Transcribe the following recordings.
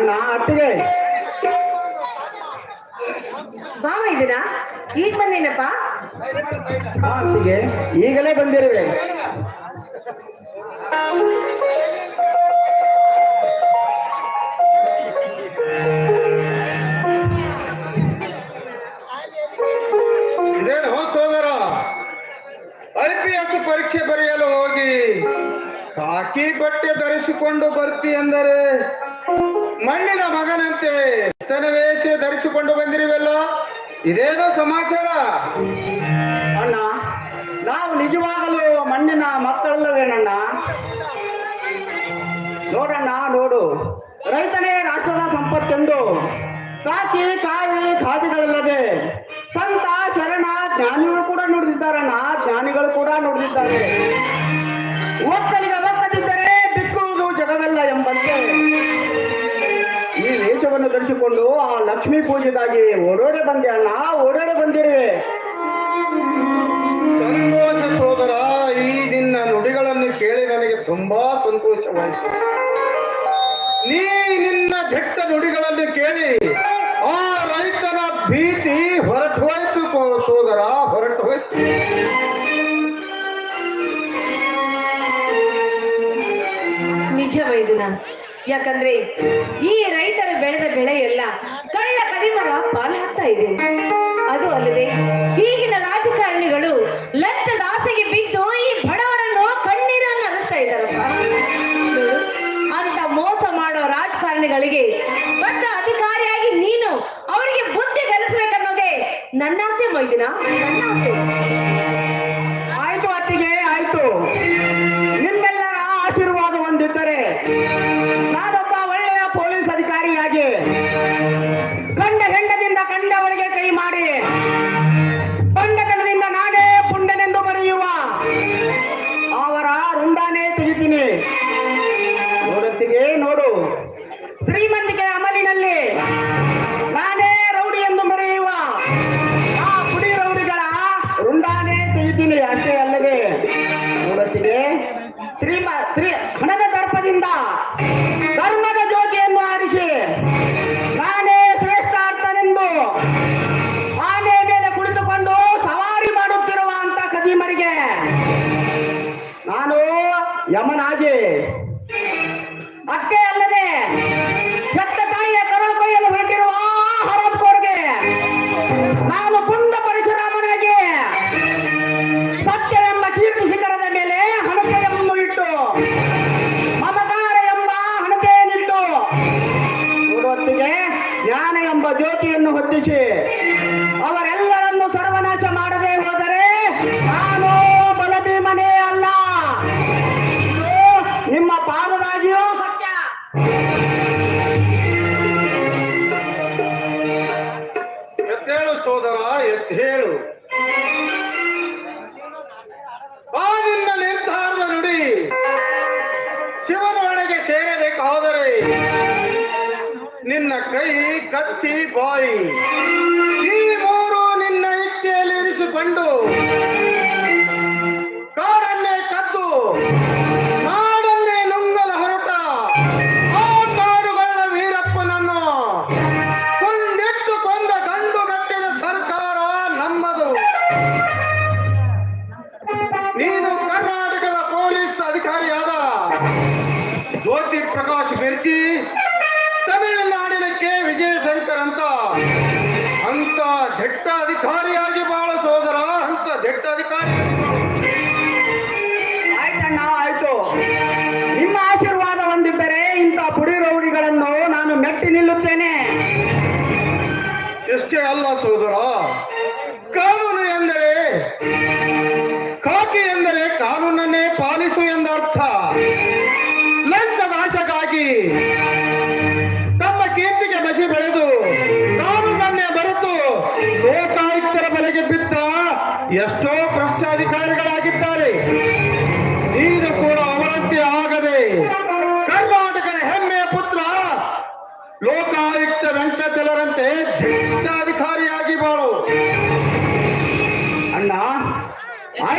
ಅಣ್ಣ ಅತ್ತಿಗೆ ಬಾವ ಇದ್ದೀರಾ ಈಗ ಬಂದೇನಪ್ಪ? ಹಾ, ಅತ್ತಿಗೆ ಈಗಲೇ ಬಂದಿರುವೆ. ಇದೇನು ಸೋದರ? ಐ ಪಿ ಎಸ್ ಪರೀಕ್ಷೆ ಬರೆಯಲು ಹೋಗಿ. ಕಾಕಿ ಬಟ್ಟೆ ಧರಿಸಿಕೊಂಡು ಬರ್ತಿ ಎಂದರೆ ಮಣ್ಣಿನ ಮಗನಂತೆ ತನ ವೇಷ ಧರಿಸಿಕೊಂಡು ಬಂದಿರುವಲ್ಲ? ಇದೇನೋ ಸಮಾಚಾರ? ಅಣ್ಣ, ನಾವು ನಿಜವಾಗಲೂ ಮಣ್ಣಿನ ಮಕ್ಕಳಲ್ಲವೇನಣ್ಣ ನೋಡಣ್ಣ, ನೋಡು. ರೈತನೇ ರಾಷ್ಟ್ರದ ಸಂಪತ್ತೆಂದು. ಕಾಕಿ ಕಾಯಿ, ಖಾದಿಗಳಲ್ಲದೆ. ಸಂತ ಶರಣ ಜ್ಞಾನಿಗಳು ಕೂಡ ನುಡಿದಿದ್ದಾರಣ್ಣ ಜ್ಞಾನಿಗಳು ಕೂಡ ನುಡಿದಿದ್ದಾರೆ. ಒಕ್ಕಲಿಗೆ ಒಕ್ಕದಿದ್ದರೆ ಬಿಕ್ಕುವುದು ಜಗವೆಲ್ಲ ಎಂಬಂತೆ. ಈ ವೇಷವನ್ನು ಧರಿಸಿಕೊಂಡು ಆ ಲಕ್ಷ್ಮೀ ಪೂಜೆಗಾಗಿ ಓಡೋಡೆ ಬಂದೆ ಅಣ್ಣ ಓಡೋಡೆ ಬಂದಿರುವೆ. ಸಂತೋಷ ಸೋದರ ಈ ನಿನ್ನ ನುಡಿಗಳನ್ನು ಕೇಳಿ ನನಗೆ ತುಂಬಾ ಸಂತೋಷವಾಯಿತು. ನೀ ನಿನ್ನ ಬೆಟ್ಟ ನುಡಿಗಳನ್ನು ಕೇಳಿ ಆ ರೈತನ ಭೀತಿ ಹೊರಟು ಹೋಯ್ತು ಸೋದರ ಹೊರಟು ಹೋಯ್ತು. ನಿಜ ಯಾಕಂದ್ರೆ ಈ ರೈತರು ಬೆಳೆದ ಬೆಳೆ ಎಲ್ಲ ಕಳ್ಳ ಕಡಿಮರ ಪಾಲು ಹಾಕ್ತಾ ಇದೆ. ಅದು ಅಲ್ಲದೆ ಈಗಿನ ರಾಜಕಾರಣಿಗಳು ಲಂಚದ ಆಸೆಗೆ ಬಿದ್ದು ಈ ಬಡವರನ್ನು ಕಣ್ಣೀರನ್ನು ಹರಿಸ್ತಾ ಇದ್ದಾರಪ್ಪ ಅಂತ ಮೋಸ ಮಾಡೋ ರಾಜಕಾರಣಿಗಳಿಗೆ ಬಂದ ಅಧಿಕಾರಿಯಾಗಿ ನೀನು ಅವರಿಗೆ ಬುದ್ಧಿ ಕಲಿಸ್ಬೇಕನ್ನೋದೇ ನನ್ನ ಆಸೆ, ಮೈದಿನ. ನೋಡು. ಶ್ರೀಮಂತಿಕೆ ಅಮಲಿನಲ್ಲಿ ನಾನೇ ರೌಡಿ ಎಂದು ಮರೆಯುವ ಆ ಪುಡಿ ರೌಡಿಗಳ ರುಂಡಾನೇ ತಿಳಿತೀನಿ, ಅಷ್ಟೇ ಅಲ್ಲದೆ ಶ್ರೀಮ ಶ್ರೀ ಹಣದ ಅವರೆಲ್ಲರನ್ನು ಸರ್ವನಾಶ ಮಾಡದೆ ಹೋದರೆ ನಾನು ಬಲಭೀಮನೇ ಅಲ್ಲ. ನಿಮ್ಮ ಪಾದದಾಗಿಯೂ ಸತ್ಯ. ಎದ್ದೇಳು ಸೋದರ ಎದ್ದೇಳು. Sí, voy. ದೆಟ್ಟ ಅಧಿಕಾರಿಯಾಗಿ ಬಾಳ ಸೋದರ ಅಂತ ದೆಟ್ಟ ಅಧಿಕಾರಿ ಆಯ್ತಣ್ಣ ಆಯ್ತು. ನಿಮ್ಮ ಆಶೀರ್ವಾದ ಹೊಂದಿದ್ದರೆ ಇಂಥ ಪುಡಿ ರೌಡಿಗಳನ್ನು ನಾನು ಮೆಟ್ಟಿ ನಿಲ್ಲುತ್ತೇನೆ. ಇಷ್ಟೇ ಅಲ್ಲ ಸೋದರ ಕಾನೂನು ಎಂದರೆ ಕಾಕಿ ಎಂದರೆ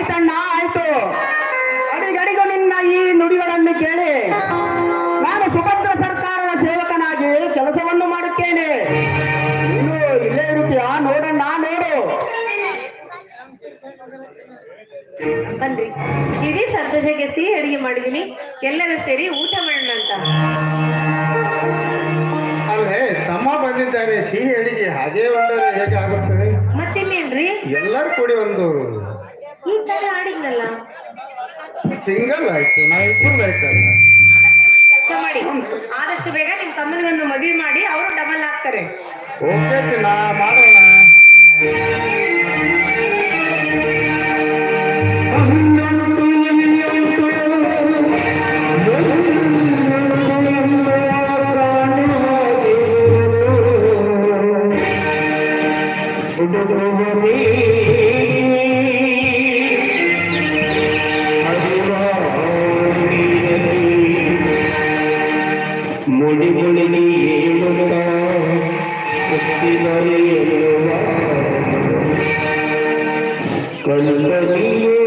ಆಯ್ತಣ್ಣ ಆಯ್ತು. ಅಡಿಗಡಿಗೂ ನಿನ್ನ ಈ ನುಡಿಗಳನ್ನು ಕೇಳಿ. ನಾನು ಸುಭದ್ರ ಸರ್ಕಾರದ ಸೇವಕನಾಗಿ ಕೆಲಸವನ್ನು ಮಾಡುತ್ತೇನೆ. ನೀನು ಇಲ್ಲೇ ಇರುತ್ತೀಯ? ನೋಡಣ್ಣ ನೋಡು. ಬನ್ರಿ. ಇಡೀ ಸಂತೋಷಕ್ಕೆ ಸಿಹಿ ಅಡಿಗೆ ಮಾಡಿದೀನಿ ಎಲ್ಲರೂ ಸೇರಿ ಊಟ ಮಾಡೋಣ ಅಂತ. ಅಲ್ಲೇ ತಮ್ಮ ಬಂದಿದ್ದಾರೆ. ಸಿಹಿ ಅಡಿಗೆ ಹಾಗೆ ಹೇಗೆ ಆಗುತ್ತದೆ ಮತ್ತಿನ್ನೇನ್ರಿ? ಎಲ್ಲರೂ ಕೂಡಿ ಒಂದು ಈ ತರ ಆಡಿದ್ನಲ್ಲ. ಸಿಂಗಲ್ ಆಯ್ತು ನಾವಿಬ್ಬರು ಆಯ್ತಲ್ಲ ಬೇಕಲ್ಲ ಮಾಡಿ. ಆದಷ್ಟು ಬೇಗ ನಿಮ್ ತಮ್ಮನಿಗೊಂದು ಮದುವೆ ಮಾಡಿ ಅವರು ಡಬಲ್ ಆಗ್ತಾರೆ. ಓಕೆ ನಾ ಮಾಡೋಣ. ಮುಡಿ ಮುಡಿ कल्पनीय